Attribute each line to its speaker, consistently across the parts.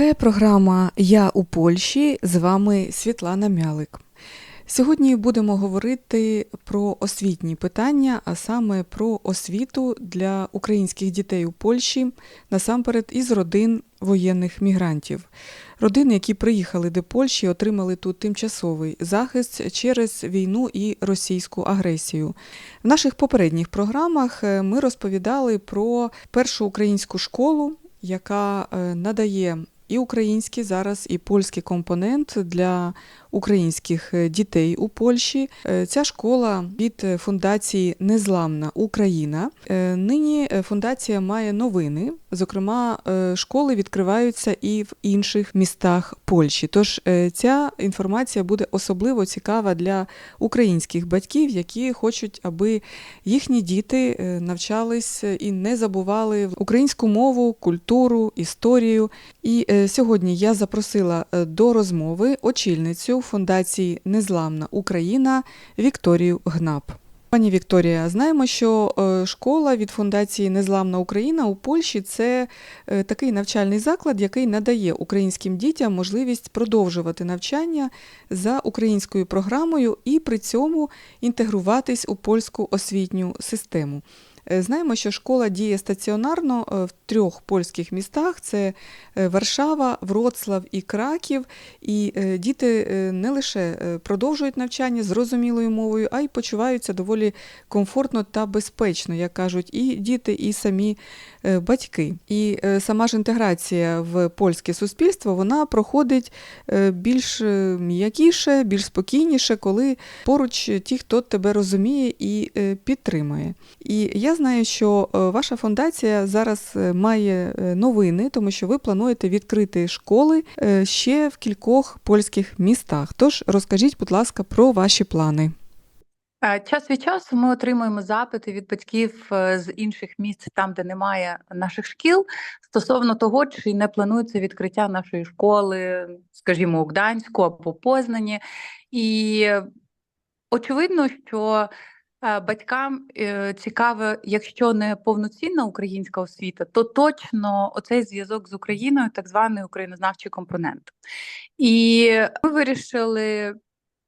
Speaker 1: Це програма Я у Польщі. З вами Світлана Мялик. Сьогодні будемо говорити про освітні питання, а саме про освіту для українських дітей у Польщі, насамперед із родин воєнних мігрантів. Родини, які приїхали до Польщі, отримали тут тимчасовий захист через війну і російську агресію. В наших попередніх програмах е, ми розповідали про першу українську школу, яка е, надає і український зараз, і польський компонент для українських е, дітей у Польщі. Е, Ця школа від е, фундації Незламна Україна. Нині фундація має новини. Зокрема, школи відкриваються і в інших містах Польщі. Тож ця інформація буде особливо цікава для українських батьків, які хочуть, аби їхні діти навчались і не забували українську мову, культуру, історію. І сьогодні я запросила до розмови очільницю фундації Незламна Україна Вікторію Гнап. Пані Вікторія, знаємо, що е, школа від фундації Незламна Україна у Польщі це е, такий навчальний заклад, який надає українським дітям можливість продовжувати навчання за українською програмою і при цьому інтегруватись у польську освітню систему. Е, Знаємо, що школа діє стаціонарно е, в трьох польських містах: це е, Варшава, Вроцлав і Краків. І діти не лише продовжують навчання зрозумілою мовою, а й почуваються доволі комфортно та безпечно, як кажуть, і діти, і самі батьки. І сама ж інтеграція в польське суспільство вона проходить більш м'якіше, більш спокійніше, коли поруч ті, хто тебе розуміє і підтримує. І я знаю, що е, ваша фундація зараз е, має е, новини, тому що ви плануєте відкрити школи ще в кількох польських містах. Тож розкажіть, будь ласка, про ваші плани.
Speaker 2: Час від часу ми отримуємо запити від батьків з інших місць, там, де немає наших шкіл, стосовно того, чи не планується відкриття нашої школи, скажімо, у Гданську або Познані. І очевидно, що батькам е, цікаво, якщо не повноцінна українська освіта, то точно оцей зв'язок з Україною, так званий українознавчий компонент. І ми вирішили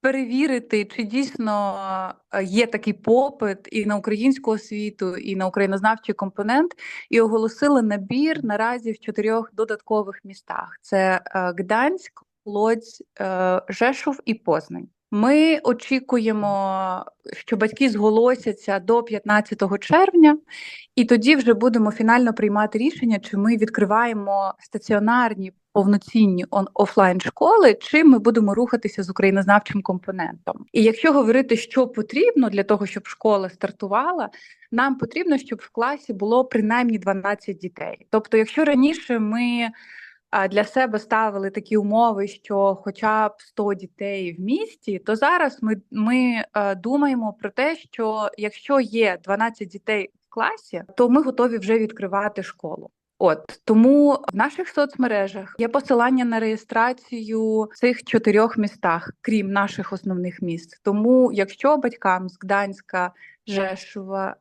Speaker 2: перевірити, чи дійсно е, є такий попит і на українську освіту, і на українознавчий компонент, і оголосили набір наразі в чотирьох додаткових містах: це е, Гданськ, Лодзь, е, Жешув і Познань. Ми очікуємо, що батьки зголосяться до 15 червня, і тоді вже будемо фінально приймати рішення, чи ми відкриваємо стаціонарні повноцінні офлайн школи, чи ми будемо рухатися з українознавчим компонентом. І якщо говорити, що потрібно для того, щоб школа стартувала, нам потрібно, щоб в класі було принаймні 12 дітей. Тобто, якщо раніше ми для себе ставили такі умови, що хоча б 100 дітей в місті, то зараз ми, ми е, думаємо про те, що якщо є 12 дітей в класі, то ми готові вже відкривати школу. От тому в наших соцмережах є посилання на реєстрацію в цих чотирьох містах, крім наших основних міст. Тому, якщо батькам з Гданська, Жешува,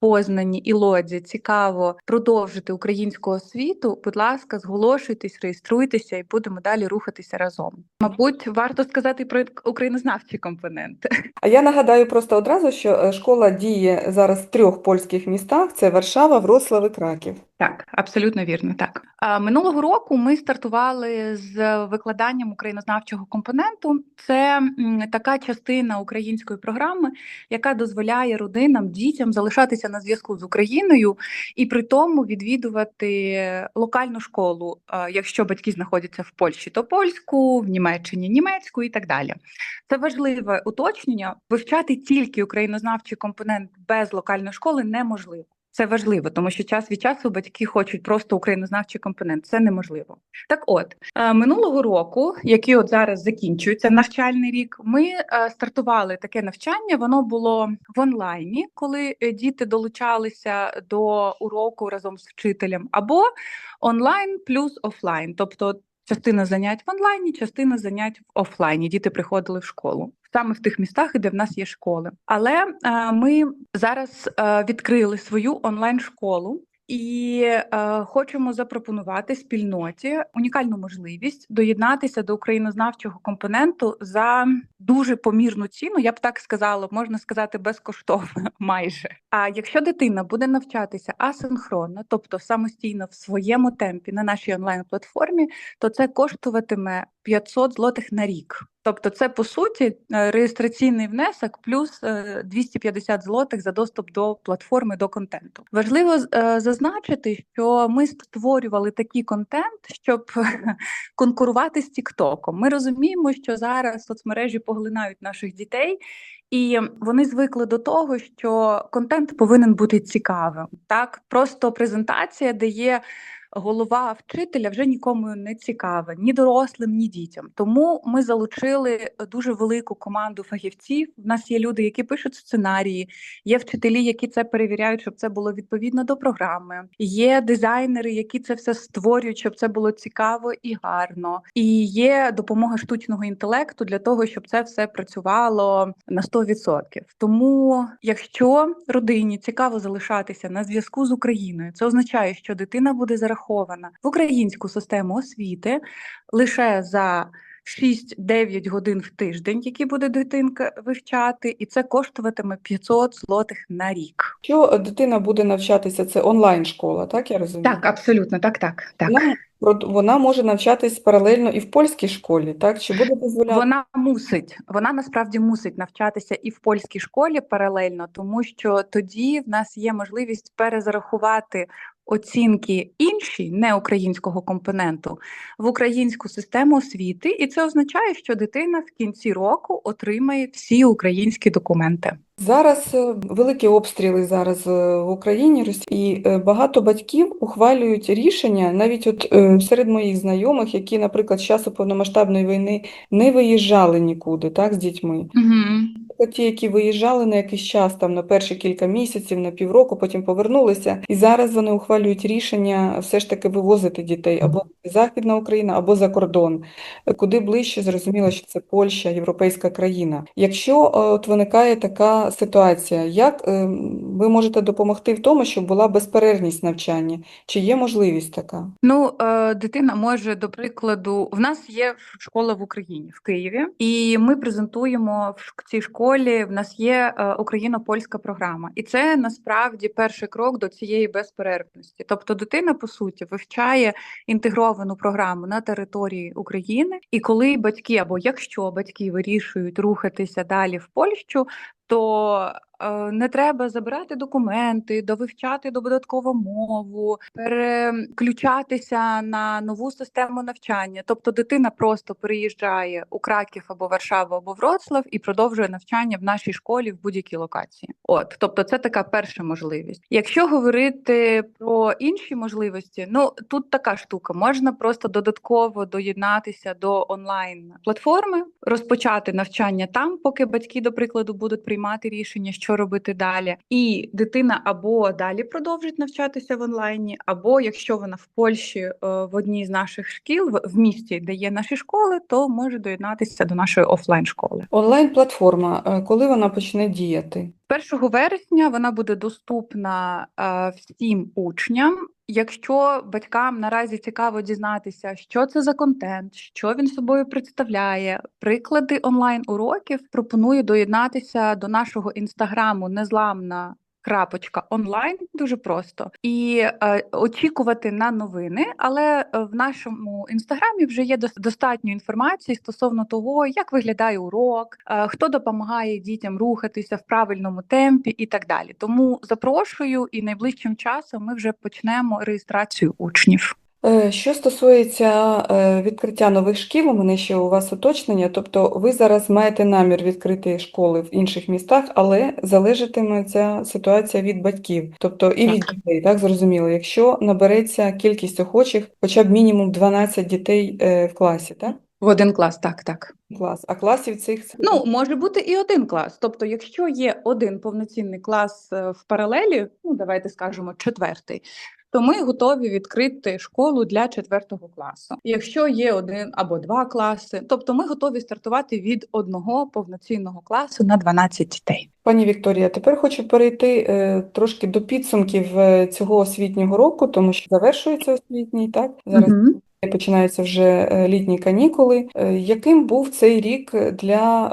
Speaker 2: Познані і Лодзі цікаво продовжити українську освіту, будь ласка, зголошуйтесь, реєструйтеся і будемо далі рухатися разом. Мабуть, варто сказати про українознавчі компоненти.
Speaker 1: А я нагадаю просто одразу, що е, школа діє зараз в трьох польських містах: це Варшава, Вроцлав і Краків.
Speaker 2: Так, абсолютно вірно. Так минулого року ми стартували з викладанням українознавчого компоненту. Це така частина української програми, яка дозволяє родинам, дітям залишатися на зв'язку з Україною і при тому відвідувати локальну школу. Якщо батьки знаходяться в Польщі, то польську, в Німеччині німецьку і так далі. Це важливе уточнення. Вивчати тільки українознавчий компонент без локальної школи неможливо. Це важливо, тому що час від часу батьки хочуть просто українознавчий компонент. Це неможливо. Так, от е, минулого року, який от зараз закінчується навчальний рік, ми е, стартували таке навчання. Воно було в онлайні, коли е, діти долучалися до уроку разом з вчителем, або онлайн плюс офлайн, тобто. Частина занять в онлайні, частина занять в офлайні. Діти приходили в школу саме в тих містах, де в нас є школи. Але е, ми зараз е, відкрили свою онлайн школу. І е, хочемо запропонувати спільноті унікальну можливість доєднатися до українознавчого компоненту за дуже помірну ціну. Я б так сказала, можна сказати, безкоштовно майже. А якщо дитина буде навчатися асинхронно, тобто самостійно в своєму темпі на нашій онлайн платформі, то це коштуватиме 500 злотих на рік. Тобто, це по суті е, реєстраційний внесок плюс е, 250 злотих за доступ до платформи до контенту. Важливо е, зазначити, що ми створювали такий контент, щоб конкурувати з Тіктоком. Ми розуміємо, що зараз соцмережі поглинають наших дітей. І вони звикли до того, що контент повинен бути цікавим. Так, просто презентація, де є голова вчителя, вже нікому не цікава, ні дорослим, ні дітям. Тому ми залучили дуже велику команду фахівців. У нас є люди, які пишуть сценарії, є вчителі, які це перевіряють, щоб це було відповідно до програми. Є дизайнери, які це все створюють, щоб це було цікаво і гарно. І є допомога штучного інтелекту для того, щоб це все працювало на 100%. Тому, якщо родині цікаво залишатися на зв'язку з Україною, це означає, що дитина буде зарахована в українську систему освіти лише за 6-9 годин в тиждень, які буде дитинка вивчати, і це коштуватиме 500 злотих на рік.
Speaker 1: Що дитина буде навчатися, це онлайн школа, так я розумію?
Speaker 2: Так, абсолютно, так, так, так.
Speaker 1: Вона, вона може навчатись паралельно і в польській школі, так? Чи буде дозволяти?
Speaker 2: Вона мусить, вона насправді мусить навчатися і в польській школі паралельно, тому що тоді в нас є можливість перезарахувати оцінки інші не українського компоненту в українську систему освіти, і це означає, що дитина в кінці року отримає всі українські документи.
Speaker 1: Зараз е, великі обстріли зараз е, в Україні, і е, багато батьків ухвалюють рішення, навіть от серед моїх знайомих, які, наприклад, з часу повномасштабної війни не виїжджали нікуди, так, з дітьми.
Speaker 2: Угу.
Speaker 1: Ті, які виїжджали на якийсь час, там на перші кілька місяців, на півроку, потім повернулися, і зараз вони ухвалюють рішення все ж таки вивозити дітей або Західна Україна, або за кордон. Куди ближче, зрозуміло, що це Польща, європейська країна. Якщо от виникає така ситуація, як е, ви можете допомогти в тому, щоб була безперервність навчання? Чи є можливість така?
Speaker 2: Ну, е, дитина може, до прикладу, в нас є школа в Україні, в Києві, і ми презентуємо в цій школі. В нас є е, україно-польська програма, і це насправді перший крок до цієї безперервності. Тобто, дитина по суті вивчає інтегровану програму на території України, і коли батьки або якщо батьки вирішують рухатися далі в Польщу, то не треба забирати документи, довивчати додаткову мову, переключатися на нову систему навчання. Тобто дитина просто переїжджає у Краків або Варшаву або Вроцлав і продовжує навчання в нашій школі в будь-якій локації. От, тобто, це така перша можливість. Якщо говорити про інші можливості, ну тут така штука: можна просто додатково доєднатися до онлайн платформи, розпочати навчання там, поки батьки, до прикладу, будуть приймати рішення, що робити далі, і дитина або далі продовжить навчатися в онлайні, або якщо вона в Польщі е, в одній з наших шкіл, в, місті, де є наші школи, то може доєднатися до нашої офлайн школи.
Speaker 1: Онлайн-платформа, е, коли вона почне діяти?
Speaker 2: 1 вересня вона буде доступна е, всім учням. Якщо батькам наразі цікаво дізнатися, що це за контент, що він собою представляє, приклади онлайн уроків, пропоную доєднатися до нашого інстаграму незламна. Крапочка онлайн дуже просто і е, очікувати на новини, але е, в нашому інстаграмі вже є дос- достатньо інформації стосовно того, як виглядає урок, е, хто допомагає дітям рухатися в правильному темпі і так далі. Тому запрошую, і найближчим часом ми вже почнемо реєстрацію учнів.
Speaker 1: Е, Що стосується е, відкриття нових шкіл, у мене ще у вас уточнення. Тобто ви зараз маєте намір відкрити школи в інших містах, але залежатиме ця ситуація від батьків, тобто і від дітей, так зрозуміло. Якщо набереться кількість охочих, хоча б мінімум 12 дітей е, в класі, так?
Speaker 2: В один клас, так, так.
Speaker 1: Клас. А класів цих
Speaker 2: Ну, може бути і один клас. Тобто, якщо є один повноцінний клас в паралелі, ну давайте скажемо четвертий, то ми готові відкрити школу для четвертого класу. Якщо є один або два класи, тобто ми готові стартувати від одного повноцінного класу на 12 дітей.
Speaker 1: Пані Вікторія, тепер хочу перейти е, трошки до підсумків е, цього освітнього року, тому що завершується освітній, так? Зараз
Speaker 2: Мгм.
Speaker 1: починаються вже е, літні канікули. Е, Яким був цей рік для,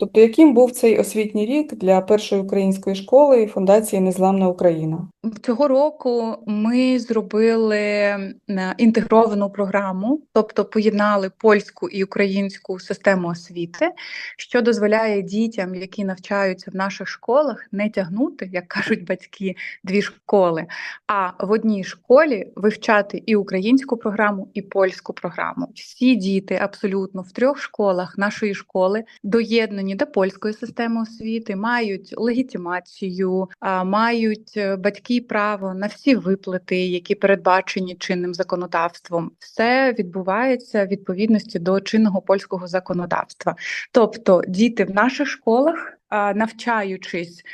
Speaker 1: тобто яким був цей освітній рік для першої української школи і Фундації Незламна Україна?
Speaker 2: Цього року ми зробили е, інтегровану програму, тобто поєднали польську і українську систему освіти, що дозволяє дітям, які навчаються в наших школах, не тягнути, як кажуть батьки, дві школи, а в одній школі вивчати і українську програму, і польську програму. Всі діти абсолютно в трьох школах нашої школи доєднані до польської системи освіти, мають легітимацію, мають е, батьки право на всі виплати, які передбачені чинним законодавством. Все відбувається в відповідності до чинного польського законодавства. Тобто діти в наших школах, навчаючись.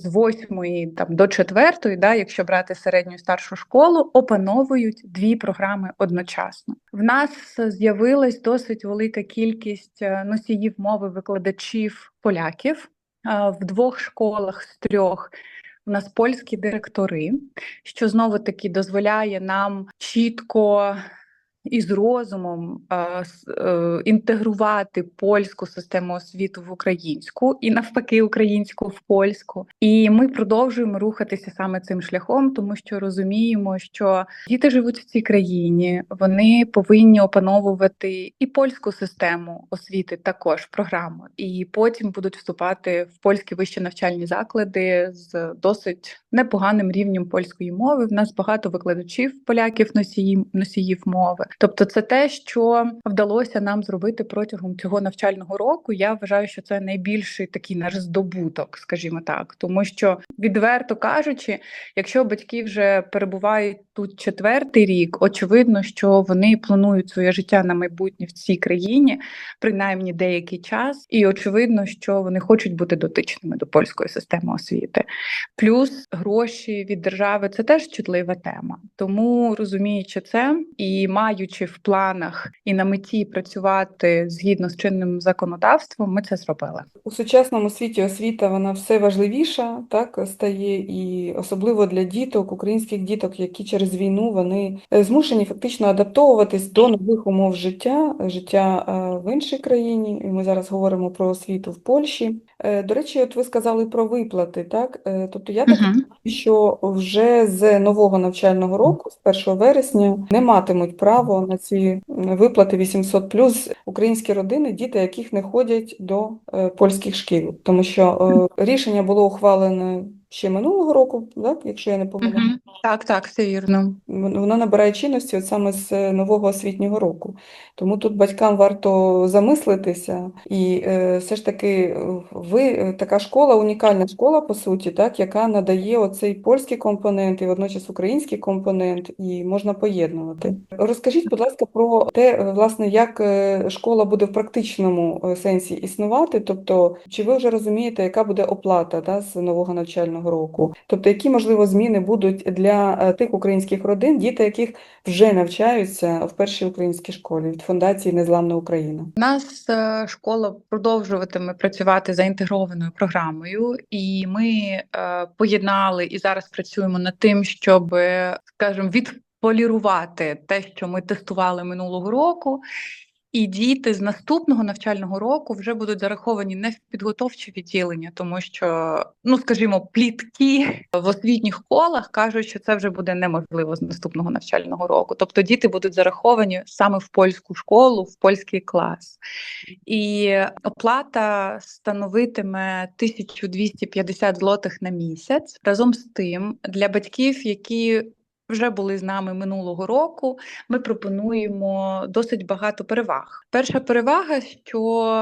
Speaker 2: З восьмої там до четвертої, да, якщо брати середню старшу школу, опановують дві програми одночасно. В нас з'явилась досить велика кількість е, носіїв мови викладачів поляків А, в двох школах з трьох. У нас польські директори, що знову таки дозволяє нам чітко і з розумом е, інтегрувати польську систему освіти в українську і навпаки українську в польську. І ми продовжуємо рухатися саме цим шляхом, тому що розуміємо, що діти живуть в цій країні, вони повинні опановувати і польську систему освіти, також програму, і потім будуть вступати в польські вищі навчальні заклади з досить непоганим рівнем польської мови. В нас багато викладачів поляків носіїв, носіїв мови. Тобто, це те, що вдалося нам зробити протягом цього навчального року. Я вважаю, що це найбільший такий наш здобуток, скажімо так, тому що відверто кажучи, якщо батьки вже перебувають тут четвертий рік, очевидно, що вони планують своє життя на майбутнє в цій країні, принаймні деякий час, і очевидно, що вони хочуть бути дотичними до польської системи освіти. Плюс гроші від держави це теж чутлива тема. Тому розуміючи це і маючи в планах і на меті працювати згідно з чинним законодавством, ми це зробили.
Speaker 1: У сучасному світі освіта вона все важливіша, так стає, і особливо для діток, українських діток, які через війну вони е, змушені фактично адаптовуватись до нових умов життя, життя е, в іншій країні. І ми зараз говоримо про освіту в Польщі. Е, До речі, от ви сказали про виплати, так? Тобто я так
Speaker 2: Мгм.
Speaker 1: що вже з нового навчального року, з 1 вересня, не матимуть право на ці виплати 800 плюс українські родини, діти яких не ходять до е, польських шкіл, тому що е, рішення було ухвалене ще минулого року, так, якщо я не помиляюсь.
Speaker 2: Мгм. Так, так, все вірно.
Speaker 1: Вон- Воно набирає чинності от саме з е, нового освітнього року. Тому тут батькам варто замислитися. І е, все ж таки ви е, така школа, унікальна школа, по суті, так, яка надає оцей польський компонент і водночас український компонент, і можна поєднувати. Розкажіть, будь ласка, про те, е, власне, як школа буде в практичному сенсі існувати. Тобто, чи ви вже розумієте, яка буде оплата та, з нового навчального року? Тобто, які, можливо, зміни будуть для е, тих українських родин, діти яких вже навчаються в першій українській школі від Фундації Незламна Україна?
Speaker 2: У нас е, школа продовжуватиме працювати за інтегрованою програмою, і ми е, поєднали і зараз працюємо над тим, щоб, скажімо, відполірувати те, що ми тестували минулого року. І діти з наступного навчального року вже будуть зараховані не в підготовчі відділення, тому що, ну скажімо, плітки в освітніх колах кажуть, що це вже буде неможливо з наступного навчального року. Тобто діти будуть зараховані саме в польську школу, в польський клас. І оплата становитиме 1250 злотих на місяць. Разом з тим, для батьків, які вже були з нами минулого року. Ми пропонуємо досить багато переваг. Перша перевага, що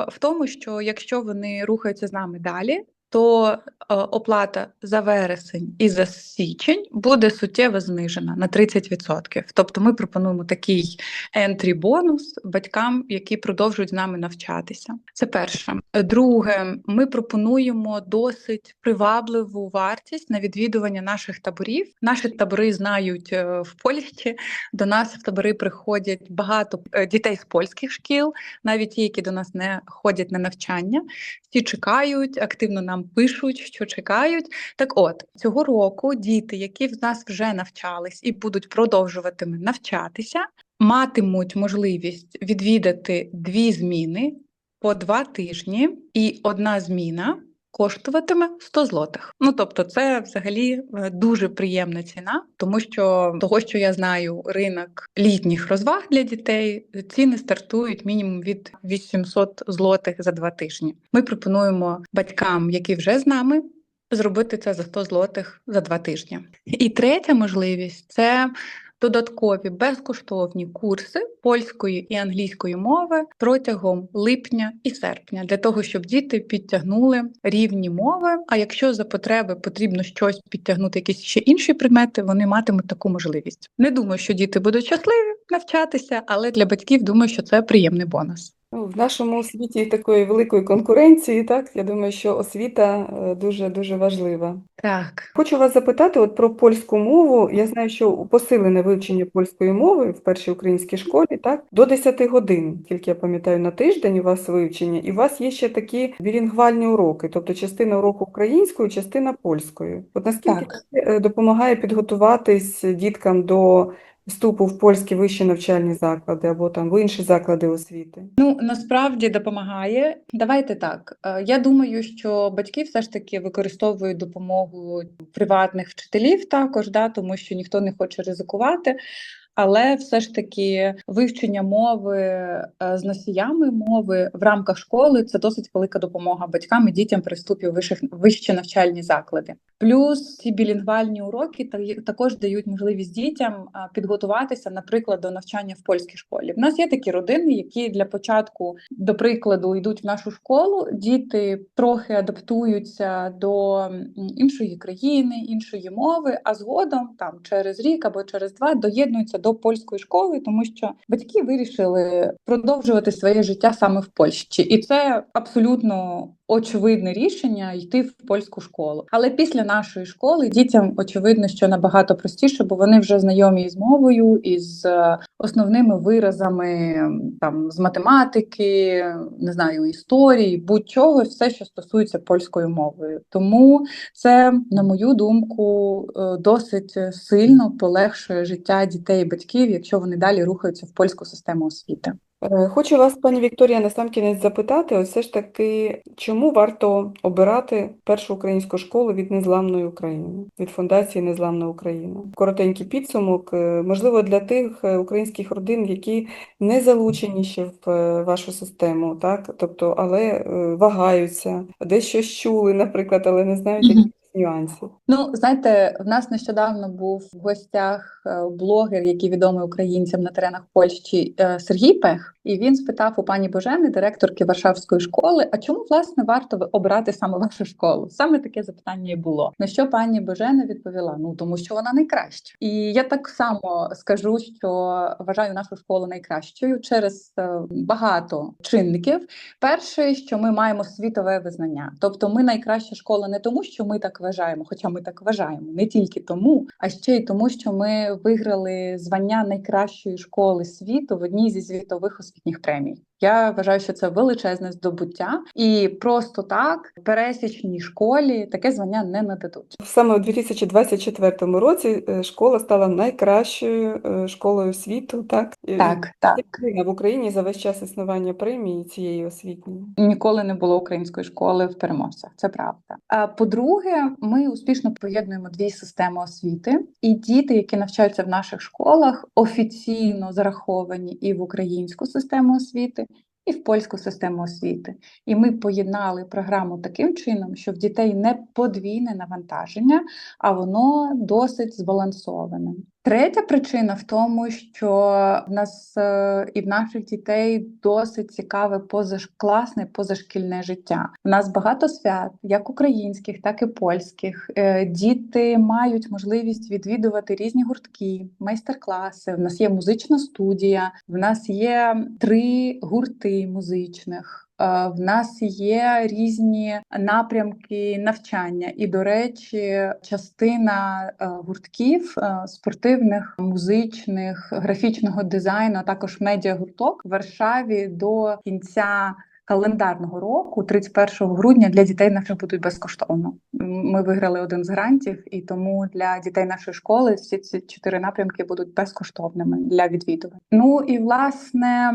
Speaker 2: в тому, що якщо вони рухаються з нами далі, то е, оплата за вересень і за січень буде суттєво знижена на 30%. Тобто ми пропонуємо такий ентрі бонус батькам, які продовжують з нами навчатися. Це перше. Друге, ми пропонуємо досить привабливу вартість на відвідування наших таборів. Наші табори знають е, в Польщі. До нас в табори приходять багато е, дітей з польських шкіл, навіть ті, які до нас не ходять на навчання. Всі чекають, активно нам пишуть, що чекають. Так, от цього року діти, які в нас вже навчались і будуть продовжувати навчатися, матимуть можливість відвідати дві зміни по два тижні, і одна зміна коштуватиме 100 злотих. Ну тобто, це взагалі е, дуже приємна ціна, тому що того, що я знаю, ринок літніх розваг для дітей ціни стартують мінімум від 800 злотих за два тижні. Ми пропонуємо батькам, які вже з нами. Зробити це за 100 злотих за два тижні. І третя можливість це додаткові безкоштовні курси польської і англійської мови протягом липня і серпня для того, щоб діти підтягнули рівні мови. А якщо за потреби потрібно щось підтягнути, якісь ще інші предмети, вони матимуть таку можливість. Не думаю, що діти будуть щасливі навчатися, але для батьків думаю, що це приємний бонус.
Speaker 1: Ну, В нашому світі такої великої конкуренції, так, я думаю, що освіта дуже-дуже важлива.
Speaker 2: Так.
Speaker 1: Хочу вас запитати от про польську мову. Я знаю, що посилене вивчення польської мови в першій українській школі, так, до 10 годин, тільки я пам'ятаю, на тиждень у вас вивчення, і у вас є ще такі білінгвальні уроки, тобто частина уроку українською, частина польською. От наскільки
Speaker 2: Так.
Speaker 1: це е, допомагає підготуватись діткам до вступу в польські вищі навчальні заклади або там в інші заклади освіти?
Speaker 2: Ну насправді допомагає. Давайте так. е, Я думаю, що батьки все ж таки використовують допомогу приватних вчителів також, да, тому що ніхто не хоче ризикувати. Але все ж таки вивчення мови е, з носіями мови в рамках школи це досить велика допомога батькам і дітям при вступі в вищих вищі навчальні заклади. Плюс ці білінгвальні уроки та- також дають можливість дітям підготуватися, наприклад, до навчання в польській школі. В нас є такі родини, які для початку, до прикладу, йдуть в нашу школу. Діти трохи адаптуються до іншої країни, іншої мови, а згодом там через рік або через два доєднуються до польської школи, тому що батьки вирішили продовжувати своє життя саме в Польщі, і це абсолютно очевидне рішення йти в польську школу. Але після нашої школи дітям очевидно, що набагато простіше, бо вони вже знайомі з мовою, із е, основними виразами там з математики, не знаю, історії, будь-чого, все, що стосується польською мовою. Тому це, на мою думку, е, досить сильно полегшує життя дітей і батьків, якщо вони далі рухаються в польську систему освіти.
Speaker 1: Е, Хочу вас, пані Вікторія, насамкінець запитати, от все ж таки, чому варто обирати першу українську школу від Незламної України, від Фундації Незламна Україна? Коротенький підсумок, е, можливо, для тих е, українських родин, які не залучені ще в е, вашу систему, так? Тобто, але е, вагаються, десь щось чули, наприклад, але не знають
Speaker 2: Мгм.
Speaker 1: якихось нюансів.
Speaker 2: Ну, знаєте, в нас нещодавно був в гостях е, блогер, який відомий українцям на теренах Польщі е, Сергій Пех, і він спитав у пані Божени, директорки Варшавської школи, а чому власне варто обрати саме вашу школу? Саме таке запитання і було. На що пані Божена відповіла: ну тому що вона найкраща. І я так само скажу, що вважаю нашу школу найкращою через е, багато чинників. Перше, що ми маємо світове визнання, тобто ми найкраща школа не тому, що ми так вважаємо, хоча ми так вважаємо, не тільки тому, а ще й тому, що ми виграли звання найкращої школи світу в одній зі світових освітніх премій. Я вважаю, що це величезне здобуття, і просто так пересічній школі таке звання не нададуть.
Speaker 1: Саме у 2024 році е, школа стала найкращою е, школою світу, так? Е,
Speaker 2: Так, так.
Speaker 1: В Україні за весь час існування премії цієї освітньої.
Speaker 2: Ніколи не було української школи в переможцях. Це правда. А по-друге, ми успішно поєднуємо дві системи освіти, і діти, які навчаються в наших школах, офіційно зараховані і в українську систему освіти. І в польську систему освіти, і ми поєднали програму таким чином, що в дітей не подвійне навантаження, а воно досить збалансоване. Третя причина в тому, що в нас е, і в наших дітей досить цікаве позашкласне, позашкільне життя. У нас багато свят, як українських, так і польських. Е, Діти мають можливість відвідувати різні гуртки, майстер-класи. В нас є музична студія, в нас є три гурти музичних. Е, В нас є різні напрямки навчання, і, до речі, частина е, гуртків е, спортивних, музичних, графічного дизайну, а також медіагурток в Варшаві до кінця. Календарного року, 31 грудня, для дітей наших будуть безкоштовно. Ми виграли один з грантів, і тому для дітей нашої школи всі ці чотири напрямки будуть безкоштовними для відвідувань. Ну і власне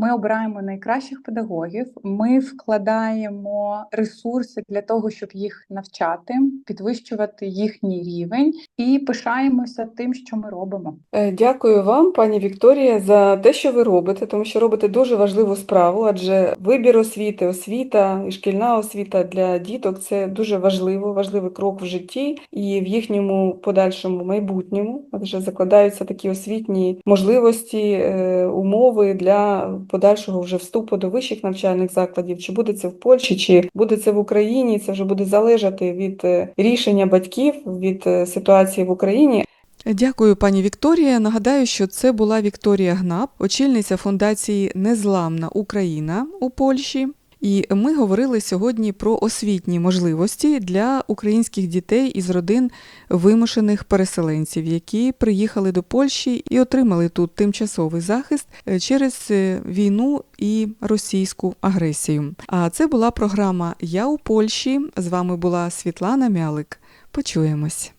Speaker 2: ми обираємо найкращих педагогів. Ми вкладаємо ресурси для того, щоб їх навчати, підвищувати їхній рівень, і пишаємося тим, що ми робимо.
Speaker 3: Е, Дякую вам, пані Вікторія, за те, що ви робите, тому що робите дуже важливу справу, адже вибір освіти, освіта і шкільна освіта для діток це дуже важливо, важливий крок в житті і в їхньому подальшому майбутньому, адже закладаються такі освітні можливості, е, умови для подальшого вже вступу до вищих навчальних закладів. Чи буде це в Польщі, чи буде це в Україні, це вже буде залежати від е, рішення батьків, від е, ситуації в Україні.
Speaker 1: Дякую, пані Вікторія. Нагадаю, що це була Вікторія Гнаб, очільниця фундації Незламна Україна у Польщі. І ми говорили сьогодні про освітні можливості для українських дітей із родин вимушених переселенців, які приїхали до Польщі і отримали тут тимчасовий захист е, через е, війну і російську агресію. А це була програма Я у Польщі. З вами була Світлана Мялик. Почуємось.